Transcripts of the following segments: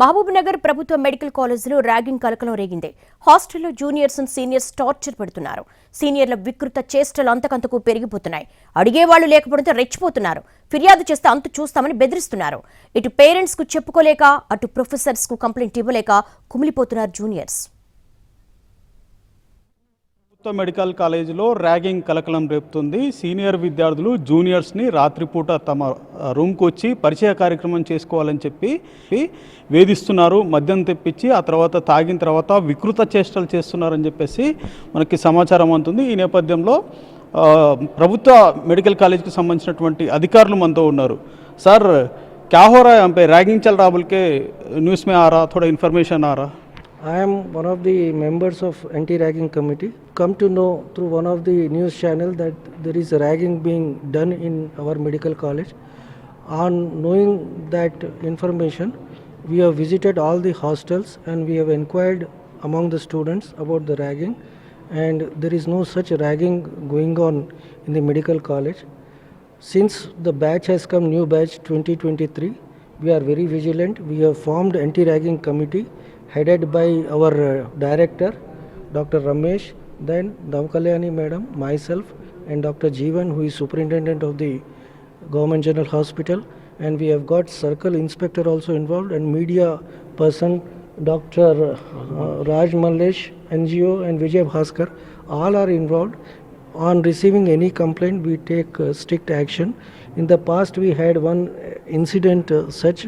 మహబూబ్ నగర్ ప్రభుత్వ మెడికల్ కాలేజీలో ర్యాగింగ్ కలకలం రేగింది. హాస్టల్లో జూనియర్స్ అండ్ సీనియర్స్ టార్చర్ పెడుతున్నారు. సీనియర్ల వికృత చేష్టలు అంతకంతకు పెరిగిపోతున్నాయి. అడిగేవాళ్ళు లేకపోతే రెచ్చిపోతున్నారు. ఫిర్యాదు చేస్తే అంతు చూస్తామని బెదిరిస్తున్నారు. ఇటు పేరెంట్స్కు చెప్పుకోలేక అటు ప్రొఫెసర్స్కు కంప్లైంట్ ఇవ్వలేక కుమిలిపోతున్నారు జూనియర్స్. ప్రభుత్వ మెడికల్ కాలేజీలో ర్యాగింగ్ కలకలం రేపుతుంది. సీనియర్ విద్యార్థులు జూనియర్స్ని రాత్రిపూట తమ రూమ్కి వచ్చి పరిచయ కార్యక్రమం చేసుకోవాలని చెప్పి వేధిస్తున్నారు. మద్యం తెప్పించి ఆ తర్వాత తాగిన తర్వాత వికృత చేష్టలు చేస్తున్నారని చెప్పేసి మనకి సమాచారం అందుతుంది. ఈ నేపథ్యంలో ప్రభుత్వ మెడికల్ కాలేజీకి సంబంధించినటువంటి అధికారులు మనతో ఉన్నారు. సార్ క్యాహోరా అంపే ర్యాగింగ్ చల్ రాబుల్కే న్యూస్ మే ఆరా? థోడా ఇన్ఫర్మేషన్ ఆరా? I am one of the members of anti-ragging committee. Come to know through one of the news channel that there is ragging being done in our medical college. On knowing that information, we have visited all the hostels and we have inquired among the students about the ragging and there is no such ragging going on in the medical college. Since the batch has come new batch 2023, we are very vigilant. We have formed anti-ragging committee headed by our uh, director, Dr. Ramesh, then Damkalyani madam, myself, and Dr. Jeevan, who is superintendent of the government general hospital, and we have got circle inspector also involved and media person, Dr. Uh, Raj Mallesh, NGO, and Vijay Bhaskar, all are involved. On receiving any complaint, we take uh, strict action. In the past, we had one incident uh, such.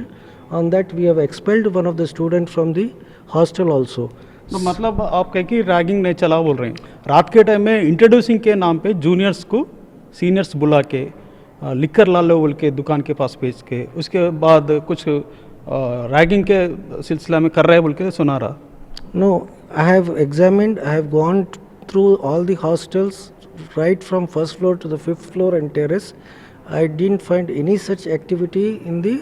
On that, we have expelled one of the students from the hostel also तो मतलब आप कह कि ragging नहीं चला बोल रहे हैं। रात के टाइम में इंट्रोड्यूसिंग के नाम पे जूनियर्स को सीनियर्स बुला के लिकर ला लो बोल के दुकान के पास भेज के उसके बाद कुछ रैगिंग के सिलसिला में कर रहे बोल के सुना रहा। No I have examine I have gone through all the hostels right from first floor to the fifth floor and terrace I didn't find any such activity in the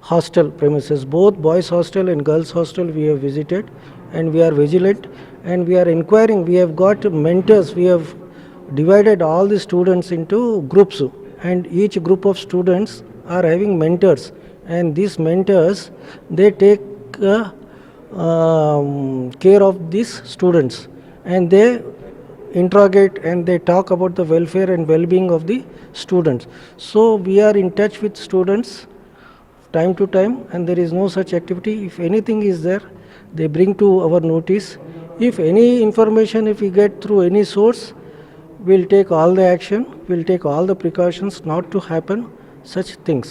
hostel premises. Both boys' hostel and girls' hostel we have visited and we are vigilant and we are inquiring. We have got mentors, we have divided all the students into groups and each group of students are having mentors and these mentors they take uh, um, care of these students and they interrogate and they talk about the welfare and well-being of the students so we are in touch with students time to time and there is no such activity if anything is there they bring to our notice if any information if we get through any source we'll take all the action we'll take all the precautions not to happen such things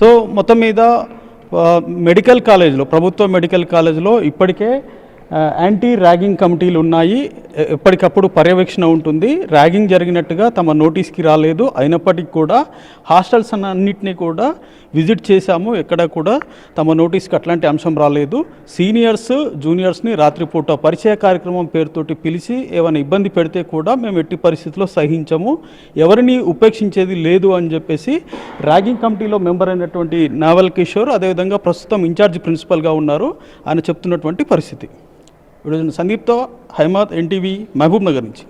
so మొత్తం మీద medical కాలేజ్లో ప్రభుత్వ medical కాలేజ్లో ఇప్పటికే anti ragging కమిటీలు ఉన్నాయి. ఎప్పటికప్పుడు పర్యవేక్షణ ఉంటుంది. ర్యాగింగ్ జరిగినట్టుగా తమ నోటీస్కి రాలేదు. అయినప్పటికీ కూడా హాస్టల్స్ అన్నింటినీ కూడా విజిట్ చేశాము. ఎక్కడ కూడా తమ నోటీస్కి అట్లాంటి అంశం రాలేదు. సీనియర్స్ జూనియర్స్ని రాత్రిపూట పరిచయ కార్యక్రమం పేరుతోటి పిలిచి ఏమైనా ఇబ్బంది పెడితే కూడా మేము ఎట్టి పరిస్థితుల్లో సహించము. ఎవరిని ఉపేక్షించేది లేదు అని చెప్పేసి ర్యాగింగ్ కమిటీలో మెంబర్ అయినటువంటి నావల్ కిషోర్ అదేవిధంగా ప్రస్తుతం ఇన్ఛార్జ్ ప్రిన్సిపల్గా ఉన్నారు. ఆయన చెప్తున్నటువంటి పరిస్థితి. సందీప్తో హైమాత్ ఎన్టీవీ మహబూబ్ నగర్ నుంచి.